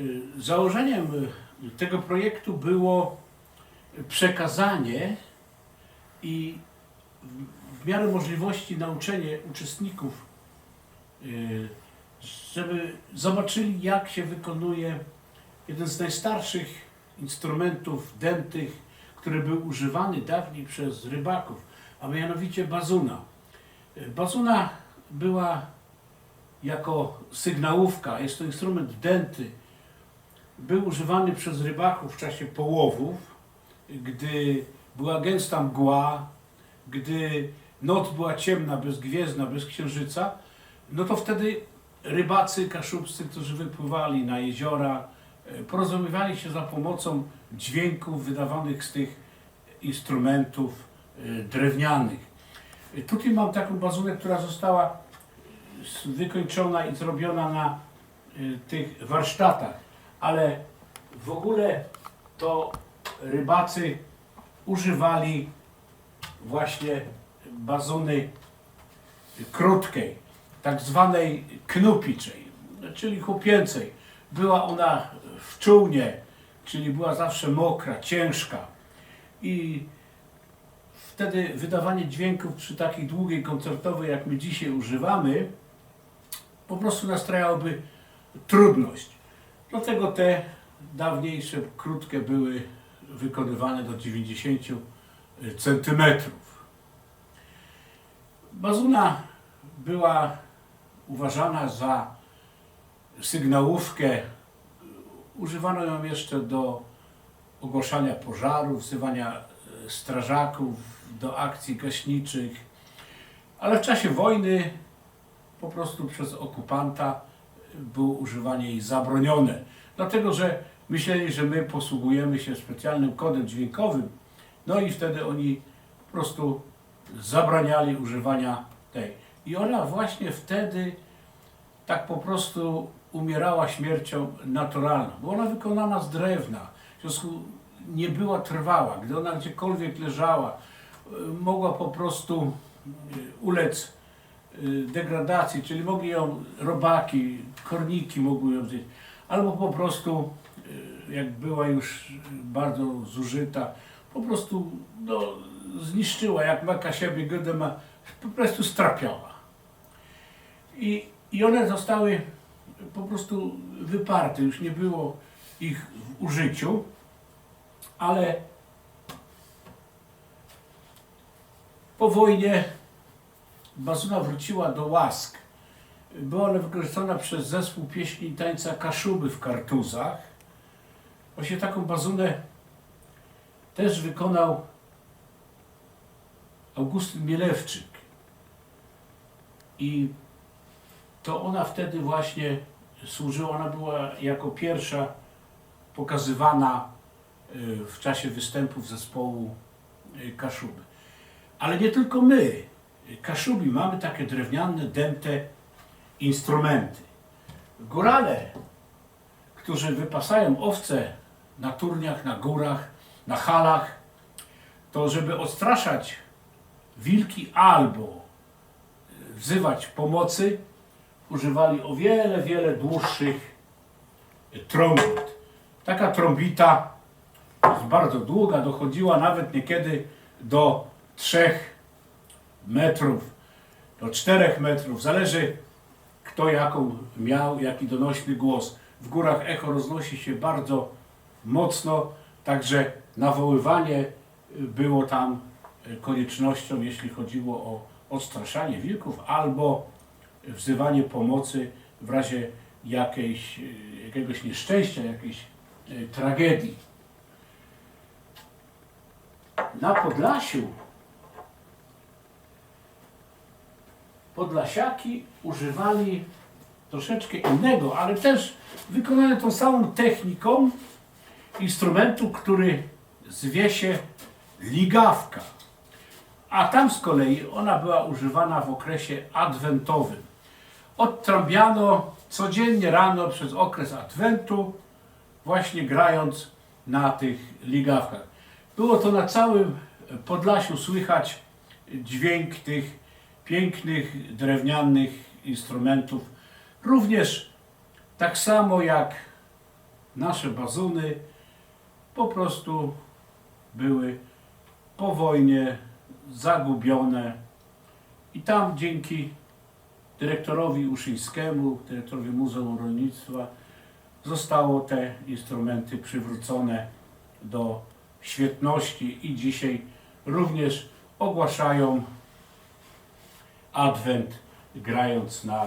Y, Założeniem y, tego projektu było przekazanie i w- miarę możliwości nauczenie uczestników, y, żeby zobaczyli, jak się wykonuje jeden z najstarszych instrumentów dętych, który był używany dawniej przez rybaków, a mianowicie bazuna. Bazuna była jako sygnałówka, jest to instrument dęty, był używany przez rybaków w czasie połowów, gdy była gęsta mgła, gdy noc była ciemna, bezgwiezdna, bez księżyca, no to wtedy rybacy kaszubscy, którzy wypływali na jeziora, e, porozumiewali się za pomocą dźwięków wydawanych z tych instrumentów e, drewnianych. E, Tutaj mam taką bazunę, która została wykończona i zrobiona na tych warsztatach, ale w ogóle to rybacy używali właśnie bazuny krótkiej, tak zwanej knupiczej, czyli chłopięcej. Była ona w czółnie, czyli była zawsze mokra, ciężka i wtedy wydawanie dźwięków przy takiej długiej koncertowej, jak my dzisiaj używamy, po prostu nastrajałoby trudność. Dlatego te dawniejsze, krótkie były wykonywane do 90 centymetrów. Bazuna była uważana za sygnałówkę. Używano ją jeszcze do ogłaszania pożarów, wzywania e, strażaków do akcji gaśniczych, ale w czasie wojny po prostu przez okupanta było używanie jej zabronione. Dlatego, że myśleli, że my posługujemy się specjalnym kodem dźwiękowym, no i wtedy oni po prostu zabraniali używania tej. I ona właśnie wtedy tak po prostu umierała śmiercią naturalną, bo ona wykonana z drewna, w związku nie była trwała. Gdy ona gdziekolwiek leżała, mogła po prostu y, ulec degradacji, czyli mogli ją robaki, korniki mogły ją zjeść, albo po prostu y, jak była już bardzo zużyta, po prostu no, zniszczyła, jak maka siebie godę ma, po prostu strapiała. I, I one zostały po prostu wyparte, już nie było ich w użyciu, ale po wojnie bazuna wróciła do łask. Była ona wykorzystana przez zespół pieśni i tańca Kaszuby w Kartuzach. Właśnie taką bazunę też wykonał Augustyn Mielewczyk. I to ona wtedy właśnie służyła, ona była jako pierwsza pokazywana y, w czasie występów zespołu y, Kaszuby. Ale nie tylko my. Kaszubi mamy takie drewniane, dęte instrumenty. Górale, którzy wypasają owce na turniach, na górach, na halach, to żeby odstraszać wilki albo wzywać pomocy, używali o wiele, wiele dłuższych trąbit. Taka trąbita bardzo długa, dochodziła nawet niekiedy do 3 metrów, do 4 metrów. Zależy kto jaką miał, jaki donośny głos. W górach echo roznosi się bardzo mocno, także nawoływanie było tam koniecznością, jeśli chodziło o odstraszanie wilków albo wzywanie pomocy w razie jakiejś, e, jakiegoś nieszczęścia, jakiejś tragedii. Na Podlasiu Podlasiaki używali troszeczkę innego, ale też wykonane tą samą techniką instrumentu, który zwie się ligawka. A tam z kolei ona była używana w okresie adwentowym. Odtrąbiano codziennie rano przez okres adwentu, właśnie grając na tych ligawkach. Było to na całym Podlasiu słychać dźwięk tych pięknych drewnianych instrumentów. Również tak samo jak nasze bazuny po prostu były po wojnie zagubione i tam dzięki dyrektorowi Uszyńskiemu, dyrektorowi Muzeum Rolnictwa zostało te instrumenty przywrócone do świetności i dzisiaj również ogłaszają adwent grając na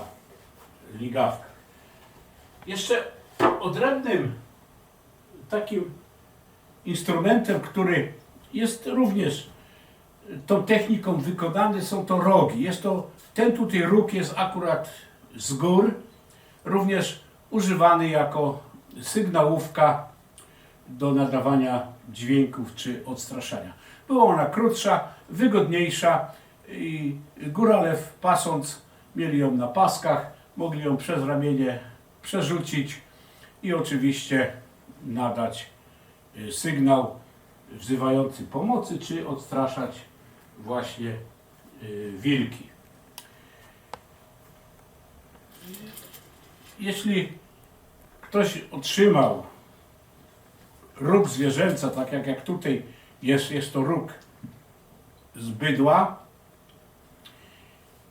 ligawkach. Jeszcze odrębnym takim instrumentem, który jest również tą techniką wykonany, są to rogi. Jest to, ten tutaj róg jest akurat z gór, również używany jako sygnałówka do nadawania dźwięków czy odstraszania. Była ona krótsza, wygodniejsza i górale pasąc mieli ją na paskach, mogli ją przez ramienie przerzucić i oczywiście nadać y, sygnał wzywający pomocy, czy odstraszać właśnie y, wilki. Jeśli ktoś otrzymał róg zwierzęca, tak jak, jak tutaj jest, jest to róg z bydła,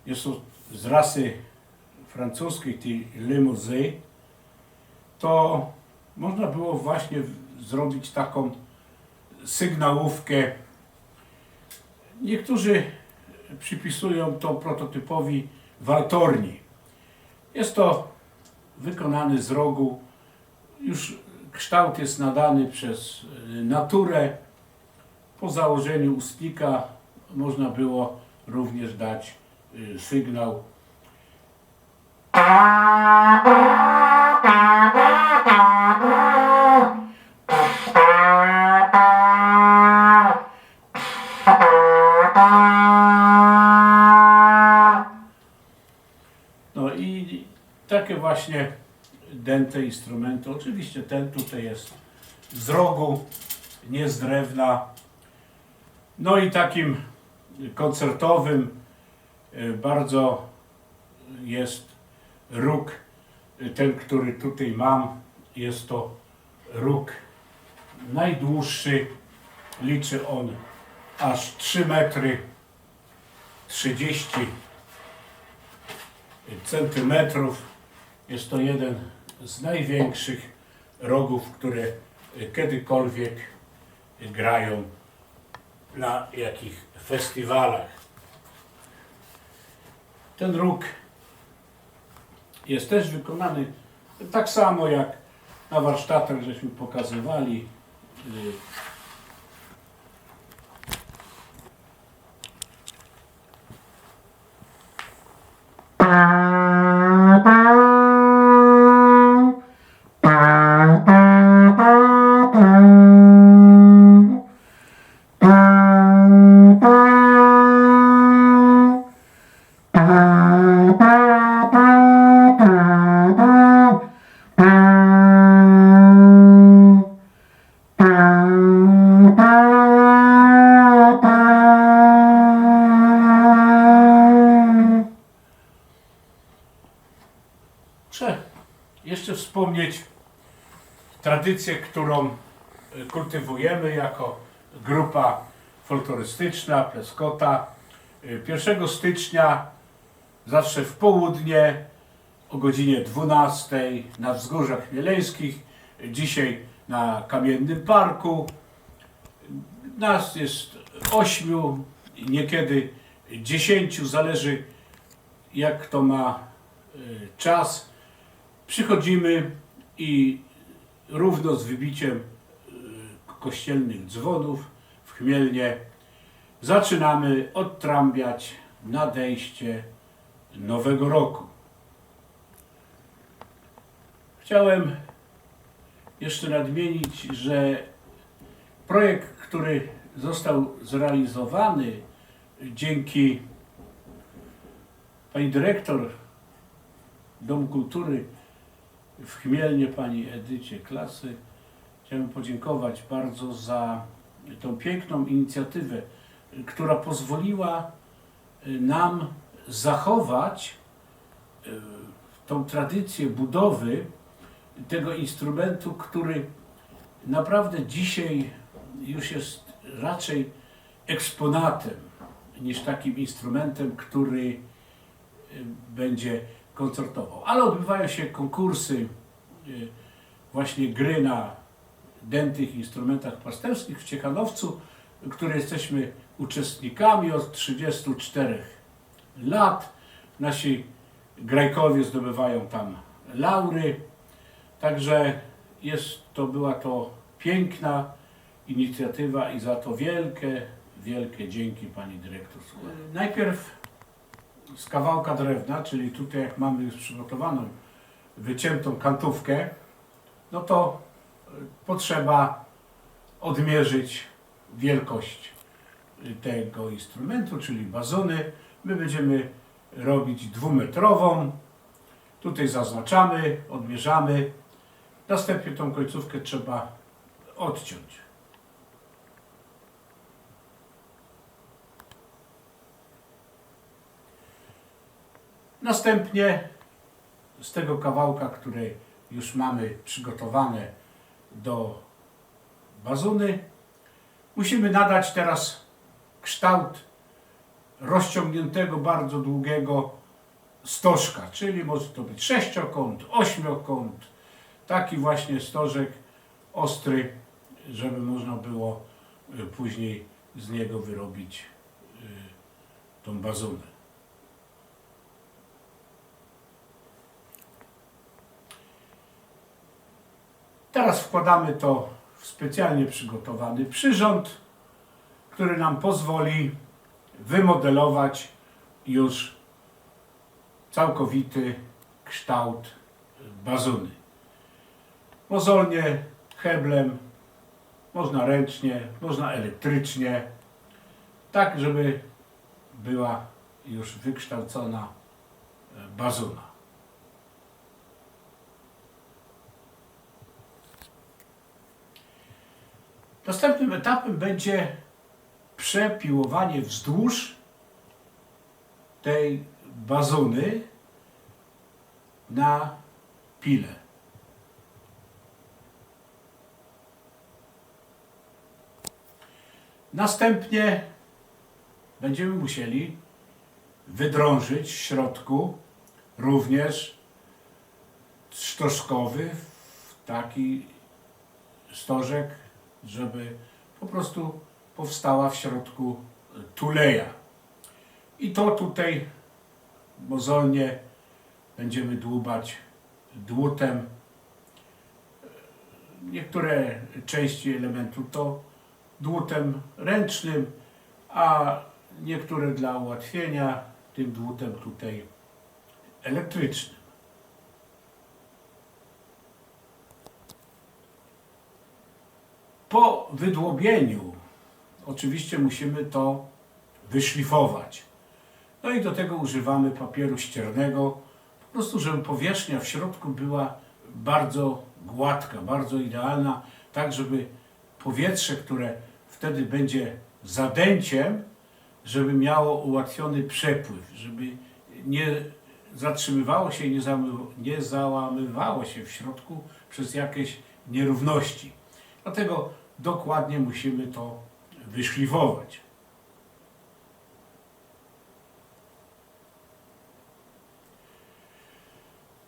jest to z rasy francuskiej, tej Limousin, to można było właśnie zrobić taką sygnałówkę. Niektórzy przypisują to prototypowi waltorni. Jest to wykonany z rogu. Już kształt jest nadany przez y, naturę. Po założeniu ustnika można było również dać sygnał No i takie właśnie dęte instrumenty. Oczywiście ten tutaj jest z rogu, nie z drewna. No i takim koncertowym y, bardzo jest róg, y, ten, który tutaj mam. Jest to róg najdłuższy. Liczy on aż 3 metry 30 centymetrów. Jest to jeden z największych rogów, które kiedykolwiek grają na jakich festiwalach. Ten róg jest też wykonany tak samo jak na warsztatach, żeśmy pokazywali. Y, którą y, kultywujemy jako grupa folklorystyczna Pleskota. Y, 1 stycznia zawsze w południe o godzinie 12 na wzgórzach chmieleńskich, y, dzisiaj na Kamiennym Parku. Nas jest ośmiu, niekiedy dziesięciu, zależy jak kto ma y, czas. Przychodzimy i równo z wybiciem y, kościelnych dzwonów w Chmielnie zaczynamy odtrąbiać nadejście nowego roku. Chciałem jeszcze nadmienić, że projekt, który został zrealizowany dzięki pani dyrektor Domu Kultury w Chmielnie, pani Edycie Klasy. Chciałem podziękować bardzo za tą piękną inicjatywę, która pozwoliła y, nam zachować y, tą tradycję budowy tego instrumentu, który naprawdę dzisiaj już jest raczej eksponatem niż takim instrumentem, który y, będzie koncertował. Ale odbywają się konkursy, y, właśnie gry na dętych instrumentach pasterskich w Ciechanowcu, w której jesteśmy uczestnikami od 34 lat. Nasi grajkowie zdobywają tam laury. Także jest, to była to piękna inicjatywa i za to wielkie, wielkie dzięki Pani Dyrektor. Najpierw z kawałka drewna, czyli tutaj jak mamy już przygotowaną wyciętą kantówkę, no to y, potrzeba odmierzyć wielkość y, tego instrumentu, czyli bazony. My będziemy robić dwumetrową. Tutaj zaznaczamy, odmierzamy. Następnie tą końcówkę trzeba odciąć. Następnie z tego kawałka, który już mamy przygotowane do bazuny, musimy nadać teraz kształt rozciągniętego, bardzo długiego stożka, czyli może to być sześciokąt, ośmiokąt, taki właśnie stożek ostry, żeby można było y, później z niego wyrobić y, tą bazunę. Teraz wkładamy to w specjalnie przygotowany przyrząd, który nam pozwoli wymodelować już całkowity kształt bazuny. Mozolnie, heblem, można ręcznie, można elektrycznie, tak żeby była już wykształcona bazuna. Następnym etapem będzie przepiłowanie wzdłuż tej bazuny na pile. Następnie będziemy musieli wydrążyć w środku również sztoszkowy w taki stożek, żeby po prostu powstała w środku tuleja. I to tutaj mozolnie będziemy dłubać dłutem. Niektóre części elementu to dłutem ręcznym, a niektóre dla ułatwienia tym dłutem tutaj elektrycznym. Po wydłobieniu oczywiście musimy to wyszlifować. No i do tego używamy papieru ściernego, po prostu żeby powierzchnia w środku była bardzo gładka, bardzo idealna, tak żeby powietrze, które wtedy będzie zadęciem, żeby miało ułatwiony przepływ, żeby nie zatrzymywało się i nie, załamywało się w środku przez jakieś nierówności. Dlatego dokładnie musimy to wyszlifować.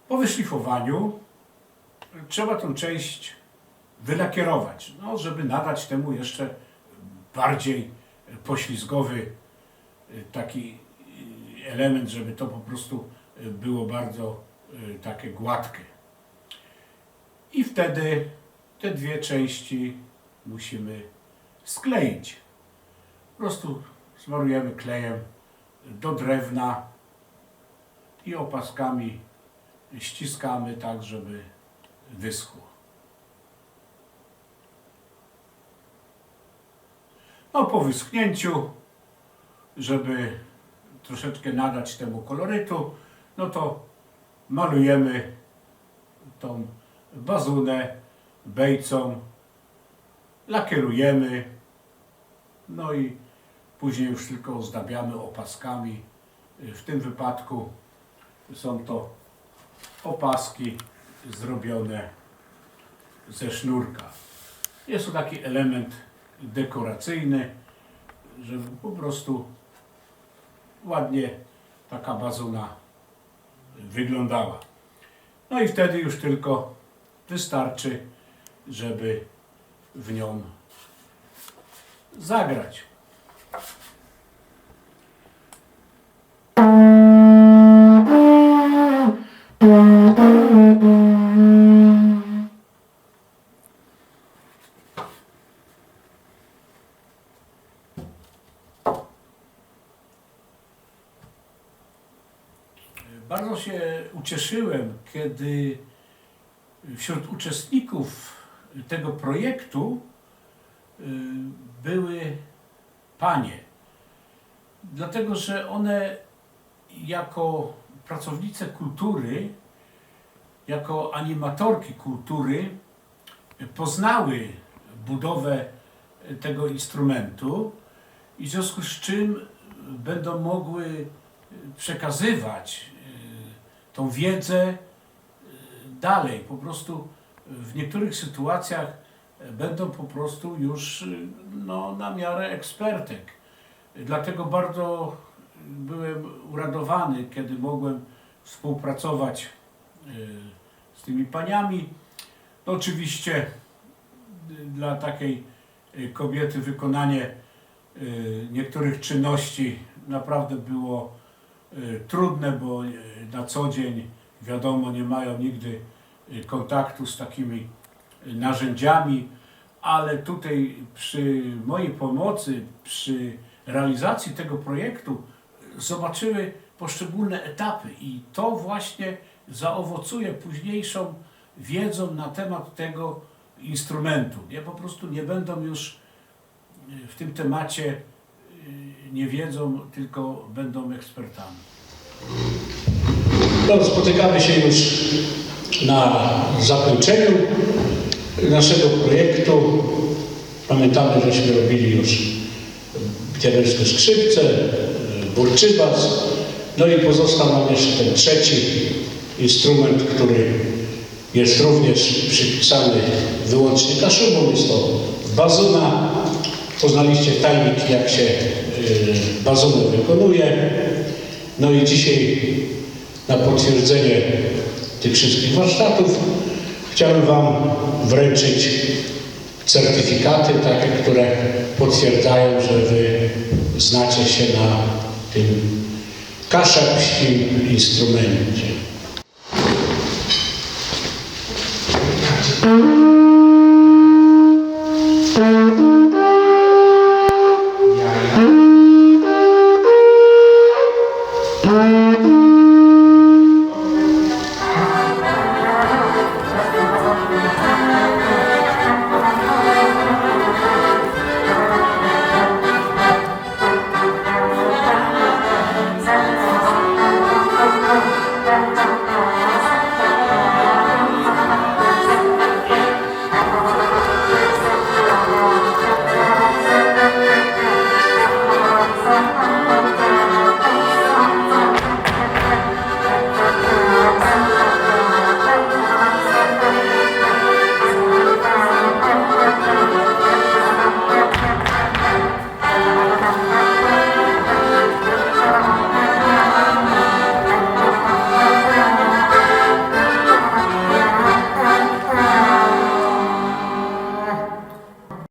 Po wyszlifowaniu trzeba tę część wylakierować, no, żeby nadać temu jeszcze bardziej poślizgowy taki element, żeby to po prostu było bardzo y, takie gładkie. I wtedy te dwie części musimy skleić. Po prostu smarujemy klejem do drewna i opaskami ściskamy tak, żeby wyschło. No po wyschnięciu, żeby troszeczkę nadać temu kolorytu, no to malujemy tą bazunę bejcą, lakierujemy, no i później już tylko ozdabiamy opaskami. W tym wypadku są to opaski zrobione ze sznurka. Jest to taki element dekoracyjny, żeby po prostu ładnie taka bazona wyglądała. No i wtedy już tylko wystarczy, żeby w nią zagrać. Bardzo się ucieszyłem, kiedy wśród uczestników tego projektu y, były panie. Dlatego, że one jako pracownice kultury, jako animatorki kultury poznały budowę tego instrumentu i w związku z czym będą mogły przekazywać y, tą wiedzę y, dalej. Po prostu w niektórych sytuacjach będą po prostu już y, no, na miarę ekspertek. Dlatego bardzo byłem uradowany, kiedy mogłem współpracować z tymi paniami. No, oczywiście dla takiej kobiety wykonanie niektórych czynności naprawdę było trudne, bo na co dzień wiadomo nie mają nigdy kontaktu z takimi y, narzędziami, ale tutaj przy mojej pomocy, przy realizacji tego projektu y, zobaczyły poszczególne etapy i to właśnie zaowocuje późniejszą wiedzą na temat tego instrumentu. Nie, po prostu nie będą już y, w tym temacie y, nie wiedzą, tylko będą ekspertami. No, spotykamy się już na zakończeniu naszego projektu. Pamiętamy, żeśmy robili już diabelskie skrzypce, burczybas, no i pozostał nam jeszcze ten trzeci instrument, który jest również przypisany wyłącznie kaszubom. Jest to bazuna. Poznaliście tajnik, jak się y, bazunę wykonuje. No i dzisiaj na potwierdzenie tych wszystkich warsztatów chciałem Wam wręczyć certyfikaty takie, które potwierdzają, że Wy znacie się na tym kaszepskim instrumencie.